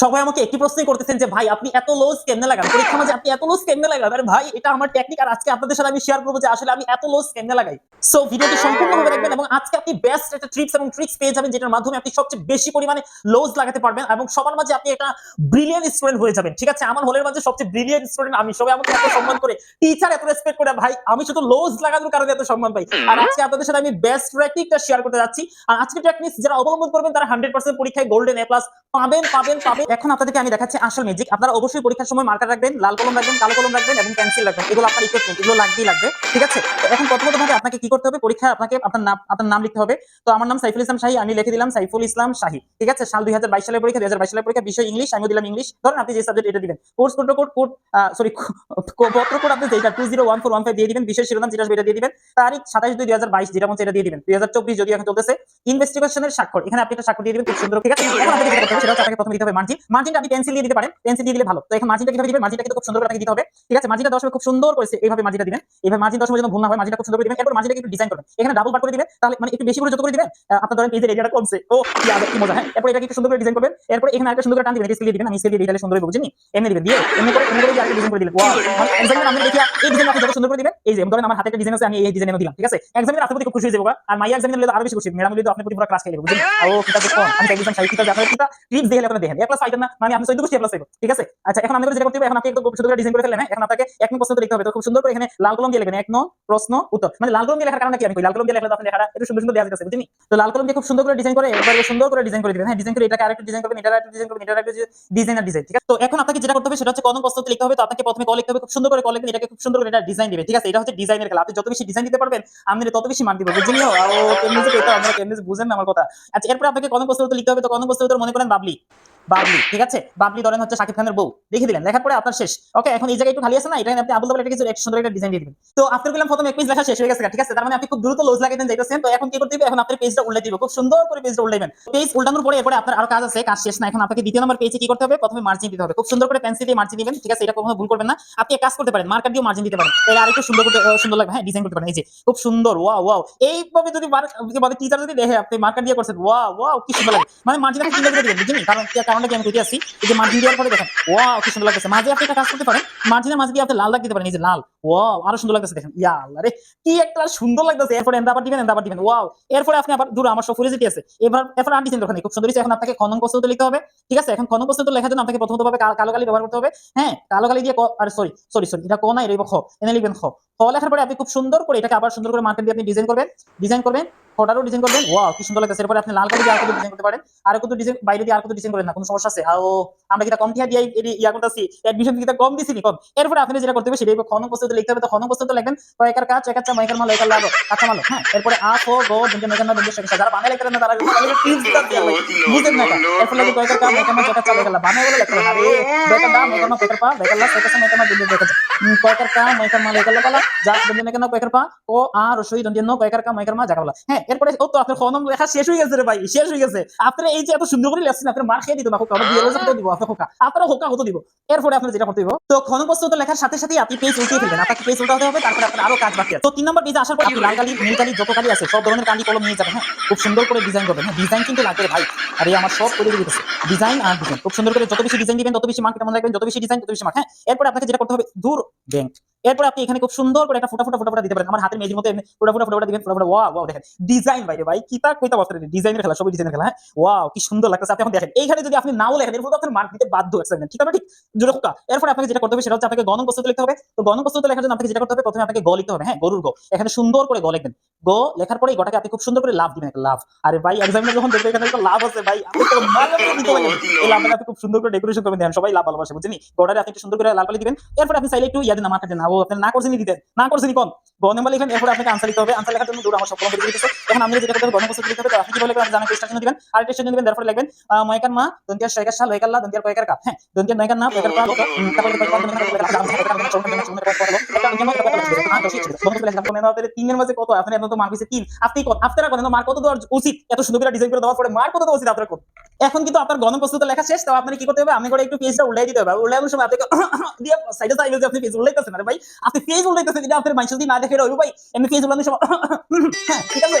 সবাই আমাকে একটি প্রশ্নই করতেছেন যে, ভাই, আপনি এত লোজ কেমনে লাগান। পরীক্ষা মাঝে আপনি এত লোজ কেমনে লাগান আরে ভাই, এটা আমার টেকনিক আর আজকে আপনাদের সাথে আমি শেয়ার করব যে, আসলে আমি এত লোজ কেমনে লাগাই। সো ভিডিওটি সম্পূর্ণভাবে দেখবেন এবং আজকে আপনি বেস্ট একটা ট্রিপস এবং ট্রিক্স পেয়ে যাবেন যেটার মাধ্যমে আপনি সবচেয়ে বেশি পরিমাণে লোজ লাগাতে পারবেন এবং সবার মাঝে আপনি একটা ব্রিলিয়ান্ট স্টুডেন্ট হয়ে যাবেন। ঠিক আছে? আমার হলের মাঝে সবচেয়ে ব্রিলিয়ান্ট স্টুডেন্ট আমি। সবাই আমাকে এত সম্মান করে। টিচার এত রেসপেক্ট করে। ভাই, আমি শুধু লোজ লাগানোর কারণে এত সম্মান পাই। আর আজকে আপনাদের সাথে আমি বেস্ট টেকনিকটা শেয়ার করতে যাচ্ছি। আর আজকে টেকনিক্স যারা অবলম্বন করবেন তারা হান্ড্রেড পার্সেন্ট পরীক্ষায় গোল্ডেন এ প্লাস পাবেন পাবেন পাবেন। এখন আপনাদেরকে আমি দেখাচ্ছি আসল ম্যাজিক আপনারা অবশ্যই পরীক্ষার সময় মার্কার রাখবেন, লাল কলম রাখবেন, কালো কলম রাখবেন এবং পেন্সিল রাখবেন। এগুলো আপনার ইকুইপমেন্ট এগুলো লাগবেই লাগবে, ঠিক আছে? তো এখন প্রথমত ভাবে আপনাকে কি করতে হবে? পরীক্ষায় আপনাকে আপনার নাম আপনার নাম লিখতে হবে। তো আমার নাম সাইফুল ইসলাম শাহী, আমি লিখে দিলাম সাইফুল ইসলাম শাহী, ঠিক আছে? সাল দুই সালের পরীক্ষা, দুই সালের পরীক্ষা, বিষয় ইংলিশ আমি দিলাম ইংলিশ। ধরেন আপনি যে সাবজেক্ট এটা দিবেন। Course code code code sorry পত্র কোড আপনি যেটা two zero one four one five দিয়ে দিবেন বিষয় শিরোনাম যেটা এটা দিয়ে দিবেন। তারিখ সাতাশ দুই দুই হাজার বাইশ, যেটা মধ্যে এটা দিয়ে দিবেন। দুই হাজার চব্বিশ যদি এখন চলতেছে। ইনভেস্টিগেশনের স্বাক্ষর, এখানে আপনি একটা স্বাক্ষর দিয়ে দিবেন, খুব সুন্দর, ঠিক আছে? এখন আপনাকে যেটা করতে হবে, সেটা হচ্ছে আপনাকে প্রথমে দিতে হবে মার্জিন মার্জিনটা আপনি পেন্সিল দিয়ে দিতে পারেন। পেন্সিল দিয়ে দিলে ভালো। তো এখন মার্জিনটা কীভাবে দিবেন? মার্জিনটা কিন্তু খুব সুন্দর করে দিতে হবে। ঠিক আছে? মার্জিনটা দশ খুব সুন্দর করেছে এইভাবে মার্জিনটা দিবেন। এইভাবে মার্জিন দশ যেন ভুল না হয় মার্জিনটা খুব সুন্দর করে দিবেন। এরপর মার্জিনটা একটু ডিজাইন করবেন। এখানে ডাবল পার্ট করে দিবেন। তাহলে মানে একটু বেশি করে যত করে দিবেন আপনার ধরেন পেজের এরিয়াটা কমছে। ও কি মজা হ্যাঁ? এরপর এটাকে একটু সুন্দর করে ডিজাইন করবেন। এরপর এখানে একটা সুন্দর করে টান দিবেন। স্কেল দিয়ে দিবেন। আমি স্কেল দিয়ে দিলে সুন্দর হবে বুঝছেন এমনি দিবেন। দিয়ে এমনি করে এমনি করে আরেকটা ডিজাইন করে দিলেন। ওয়াও আমি দেখি এই ডিজাইন আপনি যত সুন্দর করে দিবেন এই যে ধরেন আমার হাতে একটা ডিজাইন আছে আমি এই ডিজাইন দিলাম। ঠিক আছে? এক্সামিনার আপনার খুব খুশি হয়ে যাবে আর মাইয়া এক্সামিনার হলে তো আরও বেশি খুশি। ম্যাডাম তো আপনার পুরো ক্লাস খেয়ে যাবে ও আমি আপনার টিপস দিয়ে আপনারা দেখেন। মানে আচ্ছা এখন আমাদের হ্যাঁ? আপনাকে এক প্রশ্ন লিখতে হবে। তো খুব লাল প্রশ্ন উত্তর। মানে লাল কলম দিয়ে দিবেন ঠিক আছে? এখন আপনাকে যেটা করতে হবে, সেটা হচ্ছে কোন প্রস্তুতি লিখতে হবে। প্রথমে সুন্দর করে কল এটাকে সুন্দর করে এটা ডিজাইন দিবে ঠিক আছে? এটা হচ্ছে ডিজাইনের খেলা। আপনি যত বেশি ডিজাইন দিতে পারবেন আপনি তত বেশি মার্ক দিবেন বুঝছেন ও আমরা কথা। আচ্ছা এরপর আপনাকে প্রস্তুতি লিখতে হবে। কোন প্রস্তুতি মনে করেন বাবলি। বাবলি ঠিক আছে? বাবলি ধরেন হচ্ছে শাকিব খানের বউ। লিখে দিলেন লেখার পরে আপনার শেষ। ওকে এখন এই জায়গায় একটু খালি আছে না? এটা আপনি আবুল তাবলা কিছু এক সুন্দর একটা ডিজাইন দিয়ে দিবেন। তো আপনার গেলাম প্রথম এক পেজ লেখা শেষ হয়ে গেছে ঠিক আছে? তার মানে আপনি খুব দ্রুত লোজ লাগাইতেন যাইতেছেন তো এখন কি করতে হবে? এখন আপনার পেজটা উল্টে দিবে। খুব সুন্দর করে পেজটা উল্টাইবেন পেজ উল্টানোর পরে এরপরে আপনার আরও কাজ আছে কাজ শেষ না। এখন আপনাকে দ্বিতীয় নম্বর পেজে কি করতে হবে? প্রথমে মার্জিন দিতে হবে। খুব সুন্দর করে পেন্সিল দিয়ে মার্জিন দিবেন ঠিক আছে? এটা কখনো ভুল করবেন না। আপনি কাজ করতে পারেন মার্কার দিয়ে মার্জিন দিতে পারেন। তাহলে আরেকটু সুন্দর আহ, সুন্দর লাগবে। হ্যাঁ ডিজাইন করতে পারেন। এই যে খুব সুন্দর। ওয়াও ওয়াও এইভাবে যদি মানে টিচার যদি দেখে আপনি মার্কার দিয়ে করছেন ওয়াও ওয়াও কি সুন্দর লাগে। মানে মার্জিন আপনি করে দিবেন বুঝলেন কারণ কি কারণটা কি আমি আসি এই যে মার্জিন দেওয়ার পরে দেখেন কি সুন্দর মাঝে আপনি কাজ করতে পারেন মাঝে দিয়ে আপনি লাল দাগ দিতে পারেন, এই যে লাল আরও সুন্দর দেখেন। ইয়া আল্লাহ রে, কি একটা সুন্দর এরপরে আবার দিবেন আবার দিবেন ওয়াও এরপরে আপনি আবার দূর আমার সব আছে। এবার এরপর ডিজাইন খুব সুন্দর এখন আপনাকে খনন প্রস্তুত লিখতে হবে, ঠিক আছে? এখন খনন প্রস্তুত লেখার জন্য আপনাকে প্রথমত ভাবে কালো কালো ব্যবহার করতে হবে। হ্যাঁ কালো কালি দিয়ে আর সরি সরি সরি এটা ক না এটা খ। এনে লিখবেন খ। খ লেখার পরে আপনি খুব সুন্দর করে এটাকে আবার সুন্দর করে মার্কেট দিয়ে আপনি ডিজাইন করবেন ডিজাইন করবেন। ফটারও ডিজাইন করবেন ওয়াও কি সুন্দর লাগতেছে এরপরে আপনি লাল কালি দিয়ে আর কত ডিজাইন করতে পারেন আর কত ডিজাইন বাইরে দিয়ে আর কত ডিজাইন করেন না কোনো সমস্যা আছে আর আমরা কিটা কম দিয়ে এই- ইয়া করতেছি অ্যাডমিশন কিটা কম দিছি কম এরপরে আপনি যেটা করতে হবে সেটাই খনন প্রস্তুত লিখতে হবে তো খনন প্রস্তুত লিখবেন কয়েকার কাজ একাচ্চা মাইকার মাল একার লাগো কাঁচা মাল হ্যাঁ এরপরে আ ফো গো দুটো মেকার না দুটো শেখা যারা বানাই লিখতে না তারা টিপস দিতে হবে বুঝেন না এরপরে লাগে কয়েকার কাজ মেকার মাল একাচ্চা লেখা বানাই বলে লেখা আরে বেকার দাম মেকার মাল পেকার পা বেকার লা সেকাচ্চা মেকার মাল দুটো বেকার কয়েকার কা মেকার মাল একার লাগা যা দুটো মেকার না কয়েকার পা ও আর রসই দুটো নো কয়েকার কা মেকার মা জায়গা বলা হ্যাঁ এরপরে ও তো আপনার খনন লেখা শেষ হয়ে গেছে রে ভাই, শেষ হয়ে গেছে। আপনি এই যে এত সুন্দর করে লেখছেন, আপনার মার খেয়ে দিত না হোকা রোজা দিব, আপনার হোকা আপনারা হোকা হতো দিব। এরপরে আপনি যেটা করতে দিব, তো খনন প্রস্তুত লেখার সাথে সাথে আপনি পেজ উল্টিয়ে ফেলবেন, আপনাকে পেজ উল্টাতে হবে, তারপরে আপনার আরও কাজ বাকি আছে। তো তিন নম্বর পেজে আসার পর আপনি লাল কালি, নীল কালি, যত কালি আছে, সব ধরনের কালি, কলম নিয়ে যাবেন হ্যাঁ? খুব সুন্দর করে ডিজাইন করবেন হ্যাঁ? ডিজাইন কিন্তু লাগবে ভাই। আরে, আমার সব করে দিতেছে। ডিজাইন আর ডিজাইন খুব সুন্দর করে যত বেশি ডিজাইন দিবেন, তত বেশি মার্ক কেমন রাখবেন, যত বেশি ডিজাইন তত বেশি মার্ক হ্যাঁ? এরপরে আপনাকে যেটা করতে হবে দূর ব্যাংক এরপর আপনি এখানে খুব সুন্দর করে একটা ফোটা ফোটা ফোটা দিতে পারেন। আমার হাতের মেজির মতো ফোটা ফোটা ফোটা দিবেন ফোটা ফোটা ওয়াও ওয়াও, দেখেন। ডিজাইন বাইরে ভাই কি তা কইতা বলতে ডিজাইনের খেলা, সবই ডিজাইনের খেলা হ্যাঁ? ওয়াও কি সুন্দর লাগতেছে। আপনি এখন দেখেন, এইখানে যদি আপনি নাও লেখেন, এরপর আপনার মার্ক দিতে বাধ্য এক্সামিনার ঠিক আছে, ঠিক? জোরে কোকা এরপর আপনাকে যেটা করতে হবে, সেটা হচ্ছে আপনাকে গণন প্রস্তুত লিখতে হবে। তো গণন প্রস্তুত লেখার জন্য আপনাকে যেটা করতে হবে, প্রথমে আপনাকে গ লিখতে হবে হ্যাঁ? গরুর গ। এখানে সুন্দর করে গ লিখবেন। গ লেখার পরে গটাকে আপনি খুব সুন্দর করে লাভ দিবেন লাভ আরে ভাই এক্সামিনার যখন দেখবে এখানে একটা লাভ আছে, ভাই। আপনি তো মালা দিতে পারেন। এই লাভটা আপনি খুব সুন্দর করে ডেকোরেশন করবেন। দেখেন, সবাই লাভ ভালোবাসে, বুঝছেন গড়ারে আপনি সুন্দর করে লাল কালি দিবেন। এরপর আপনি চাইলে একটু ইয়াদ না মার্কার দেন না ও আপনি না করছেনই দিতেন না করছেনই কম গণেম্বা লিখেন এরপর আপনাকে আনসার লিখতে হবে। আনসার লেখার জন্য দূর আমার সব করে দিতেছে এখন আমি লিখতে কি বলে জন্য দিবেন আর দিবেন মা দন্তিয়ার শেখার সাল হয়েকাল্লা কয়েকার হ্যাঁ না কয়েকার কত উচিত সুন্দর উচিত এখন কিন্তু আপনার গণন প্রস্তুত লেখা শেষ তো আপনি কি করতে হবে করে একটু পেজটা উল্লাই দিতে হবে উল্লাইবার সময় যে আপনি পেজ উল্লাইতেছেন ভাই আপনি পেজ উল্লাইতেছেন না দেখে ভাই এমনি পেজ উল্লানোর সময় হ্যাঁ ঠিক আছে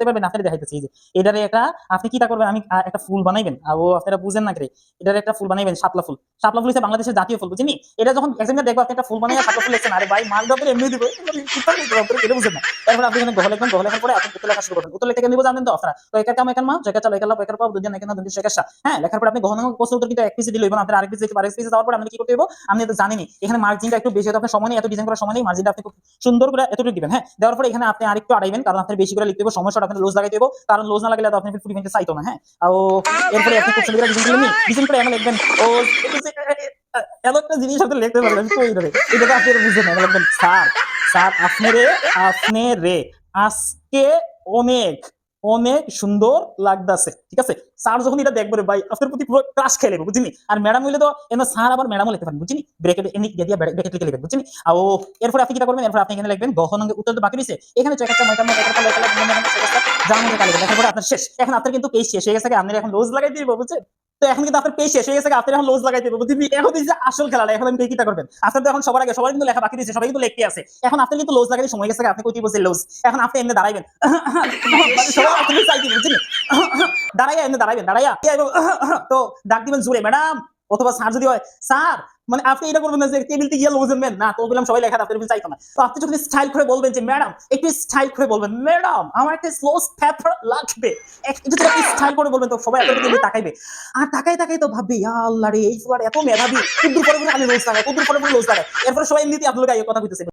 করতে পারবেন, আপনার দেখাইতেছি। যে, এটারে একটা, আপনি কিটা করবেন? আমি একটা ফুল বানাইবেন। ও, আপনারা বুঝেন না এটার একটা ফুল বানাইবেন, শাপলা ফুল। শাপলা ফুল হচ্ছে বাংলাদেশের জাতীয় ফুল বুঝিনি এটা যখন এক্সামিনার দেখব, আপনি একটা ফুল বানাই শাপলা ফুল আরে ভাই, মাল দাও এমনি দিব। এটা বুঝেন না। এরপর আপনি এখানে গহ লিখবেন গহ লেখার পরে আপনি উত্তর লেখা শুরু উত্তর দিব জানেন তো আপনারা? তো একার কাম, একার মা চালো, একার লাভ দুজন দুজন হ্যাঁ লেখার পরে আপনি গহন প্রশ্ন উত্তর কিন্তু এক পিসে দিলে এবং আপনার আরেক পিসে আরেক পিসে আপনি কি করতে হবে আপনি তো জানেনই, এখানে মার্জিনটা একটু বেশি আপনার সময় নেই, এত ডিজাইন করার সময় নেই মার্জিনটা আপনি খুব সুন্দর করে এতটুকু দিবেন। হ্যাঁ দেওয়ার পরে এখানে আপনি আরেকটু আড়াইবেন, কারণ আপনার বেশি করে লিখতে হবে সমস্যাটা আপনি লোজ লাগাই দেবো। কারণ লোজ না লাগলে তো আপনি ফুটি ফেলতে চাইতো না হ্যাঁ? আর এরপরে আপনি খুব সুন্দর ডিজাইন দিলেন ডিজাইন করে এমন লিখবেন ও এত একটা জিনিস আপনি লিখতে পারবেন তো এইভাবে এটা তো আপনি বুঝছেন না লিখবেন স্যার স্যার, আপনি রে আপনি রে, আজকে অনেক অনেক সুন্দর লাগতেছে ঠিক আছে স্যার যখন এটা দেখবে ভাই আপনার প্রতি পুরো ক্রাশ নেবে বুঝিনি আর ম্যাডাম হইলে তো এমন স্যার আবার ম্যাডামও লিখতে পারেন বুঝিনি ব্রেকেট এমনি দিয়ে দিয়ে ব্রেকেট লিখে লিখবেন বুঝিনি আর ও এরপরে আপনি কি করবেন এরপর আপনি এখানে লিখবেন গহন অঙ্গে উত্তর তো বাকি রয়েছে এখানে চয়েকটা ময়টা ময়টা একটা লেখা লেখা জানা মধ্যে কালে লেখার পরে আপনার শেষ এখন আপনার কিন্তু পেজ শেষ হয়ে গেছে আপনি এখন রোজ লাগাই দিব বুঝছেন তো এখন কিন্তু আপনার শেষ হয়ে গেছে আপনি এখন লোজ লাগাই দেবো বুঝলি? এখন যে আসল খেলাটা, এখন আপনি কিটা করবেন? আপনার তো এখন সবার আগে সবাই কিন্তু লেখা বাকি দিয়েছে সবাই কিন্তু লিখতে আছে। এখন আপনি কিন্তু লোজ লাগাই সময় গেছে আপনি কই বসে লোজ এখন আপনি এমনি দাঁড়াইবেন। সবাই আপনি চাইতে বুঝছেন দাঁড়াইয়া এমনি দাঁড়াইবেন, দাঁড়াইয়া। তো ডাক দিবেন জুড়ে, ম্যাডাম, অথবা স্যার যদি হয়, স্যার মানে আপনি এটা করবেন না যে টেবিলতে ইয়েলো আনবেন না, তো বললাম সবাই লেখা আপনার টেবিল চাইতো না? তো আপনি যখন স্টাইল করে বলবেন যে, ম্যাডাম, একটু স্টাইল করে বলবেন, ম্যাডাম, আমার একটা স্লো পেপার লাগবে। একটু যদি আপনি স্টাইল করে বলবেন, তো সবাই আপনার দিকে তাকাইবে। আর তাকাই তাকাই তো ভাববে আল্লাহ রে, এই ফুলার এত মেধাবী। কুদ্দুর পরে পরে আমি রোজ লাগাই কুদ্দুর পরে পরে রোজ লাগাই এরপর সবাই এমনিতেই আপনার গায়ে কথা কইতেছে।